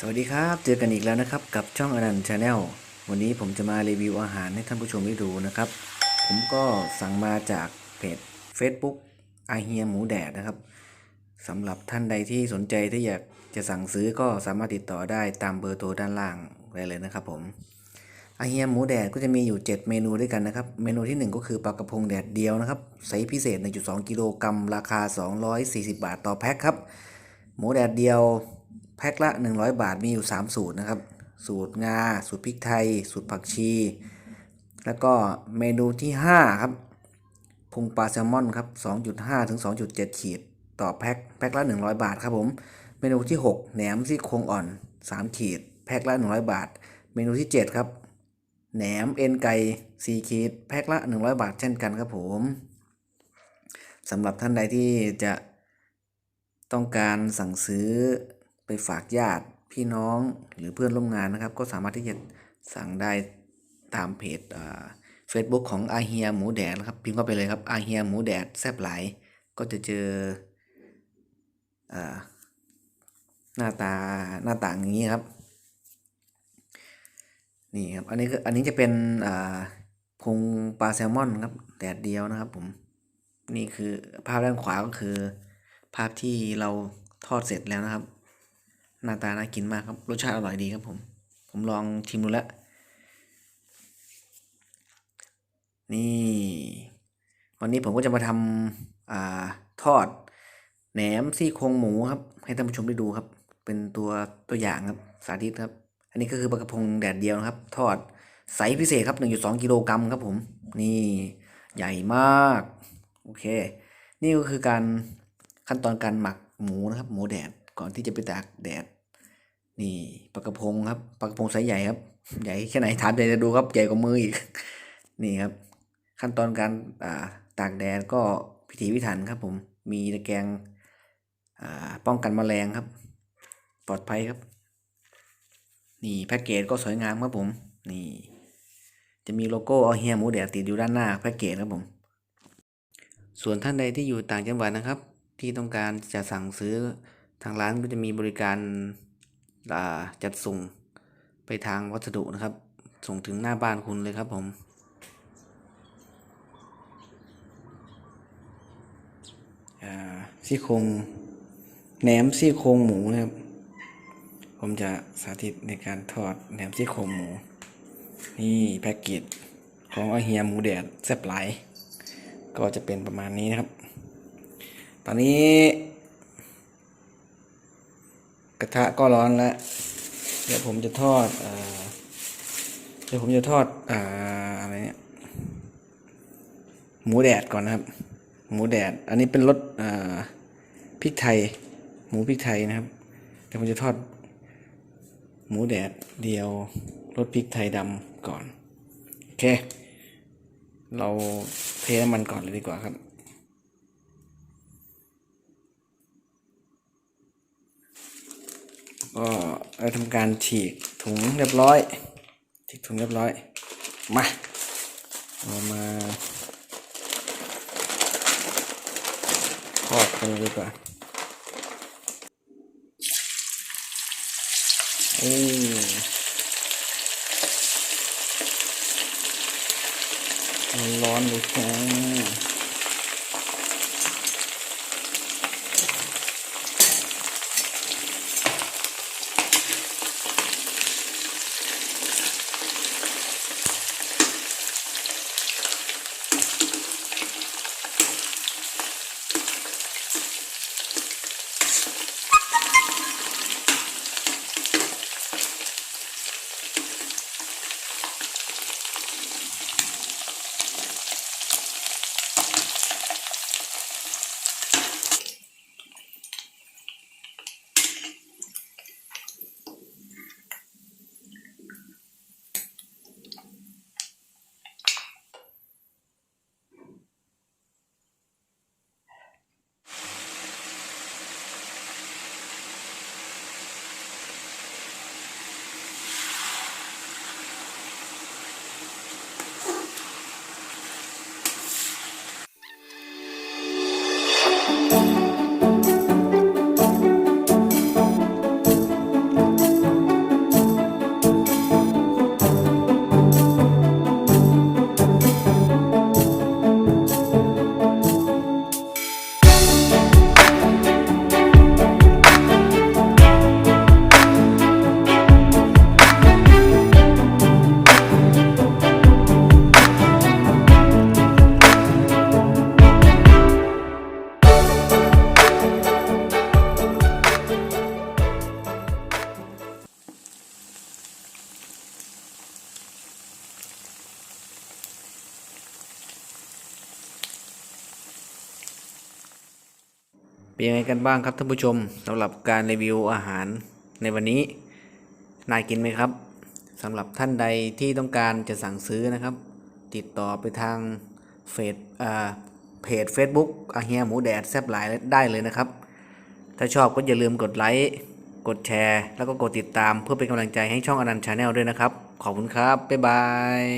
สวัสดีครับ เจอกันอีกแล้วนะครับ กับช่องอนันต์ชาแนลวันนี้ผมจะมารีวิวอาหารให้ท่านผู้ชมได้ดูนะครับ ผมก็สั่งมาจากเพจ Facebook อาเฮียหมูแดดนะครับสำหรับท่านใดที่สนใจที่อยากจะสั่งซื้อก็สามารถติดต่อได้ตามเบอร์โทรด้านล่างได้เลยนะครับผมอาเฮียหมูแดดก็จะมีอยู่ 7 เมนูด้วยกันนะครับ เมนูทีหนึ่1 ก็คือปลากระพงแดดเดียวนะครับไซส์พิเศษ 1.2 กิโลกรัมราคา 240 บาทต่อแพ็คครับ หมูแดดเดียว แพ็คละ 100 บาทมีอยู่ 3 สูตรนะครับ สูตรงา สูตรพริกไทย สูตรผักชี แล้วก็เมนูที่ 5 ครับพุงปลาแซลมอนครับ2.5 ถึง 2.7 ขีด ต่อแพ็คแพ็คละ 100 บาทครับผมเมนูที่ 6 แหนมซี่โครงอ่อน 3 ขีด แพ็คละ 100 บาท เมนูที่ 7 ครับแหนมเอ็นไก่4ขีด แพ็คละ 100 บาทเช่นกันครับผมสำหรับท่านใดที่จะต้องการสั่งซื้อ ไปฝากญาติพี่น้องหรือเพื่อนร่วมงานนะครับ ก็สามารถที่จะสั่งได้ตามเพจเฟซบุ๊กของอาเฮียหมูแดดนะครับพิมพ์เข้าไปเลยครับอาเฮียหมูแดดแซบไหลก็จะเจออ่าหน้าตาหน้าต่างอย่างนี้ครับนี่ครับอันนี้ก็อันนี้จะเป็นพุงปลาแซลมอนครับแดดเดียวนะครับผมนี่คือภาพด้านขวาก็คือ ภาพที่เราทอดเสร็จแล้วนะครับ หน้าตาน่ากินมากครับรสชาติอร่อยดีครับผม ผมลองชิมดูแล้วนี่ วันนี้ผมก็จะมาทำอทอดแหนมซี่โครงหมูครับ ให้ท่านผู้ชมได้ดูครับ เป็นตัวตัวอย่างครับสาธิตครับ อันนี้ก็คือปลากระพงแดดเดียวนะครับ ทอดไซส์พิเศษครับ 1.2กิโลกรัมครับผม นี่ใหญ่มาก โอเค นี่ก็คือการขั้นตอนการหมักหมูนะครับ หมูแดดก่อนที่จะไปตากแดด นี่ปลากระพงครับปลากระพงไซส์ใหญ่ครับ ใหญ่แค่ไหนถามใจจะดูครับใหญ่กว่ามืออีก นี่ครับ ขั้นตอนการอ่าตากแดดก็พิถีพิถันครับ ผมมีตะแกรงอ่าป้องกันแมลงครับ ปลอดภัยครับ นี่แพ็กเกจก็สวยงามครับผม นี่ จะมีโลโก้เอาเฮียหมูแดดติดอยู่ด้านหน้าแพ็กเกจครับผม ส่วนท่านใดที่อยู่ต่างจังหวัดนะครับ ที่ต้องการจะสั่งซื้อทางร้านก็จะมีบริการ จัดส่งไปทางวัสดุนะครับ ส่งถึงหน้าบ้านคุณเลยครับผมซี่โครงแหนมซี่โครงหมูนะครับ ผมจะสาธิตในการทอดแหนมซี่โครงหมู นี่แพ็กเกจของอาเฮียหมูแดดแซ่บหลาย ก็จะเป็นประมาณนี้นะครับ ตอนนี้ กระทะก็ร้อนแล้ว เดี๋ยวผมจะทอดเดี๋ยวผมจะทอดออะไรเนี่ยหมูแดดก่อนนะครับ หมูแดด อันนี้เป็นรสพริกไทย หมูพริกไทยนะครับเดี๋ยวผมจะทอด หมูแดดเดียวรสพริกไทยดำก่อน โอเค เราเทน้ำมันก่อนเลยดีกว่าครับ ก็เราทำการฉีกถุงเรียบร้อยฉีกถุงเรียบร้อย มาเรามาทอดกันดีกว่าเอ้ยร้อนเลยค่ เป็นยังไงกันบ้างครับท่านผู้ชมสำหรับการรีวิวอาหารในวันนี้น่ากินไหมครับสำหรับท่านใดที่ต้องการจะสั่งซื้อนะครับ ติดต่อไปทางเฟซเพจ Facebook อาเฮียหมูแดดแซบหลายได้เลยนะครับ ถ้าชอบก็อย่าลืมกดไลค์กดแชร์ แล้วก็กดติดตามเพื่อเป็นกำลังใจให้ช่องอนันต์ชาแนลด้วยนะครับ ขอบคุณครับ บ๊ายบาย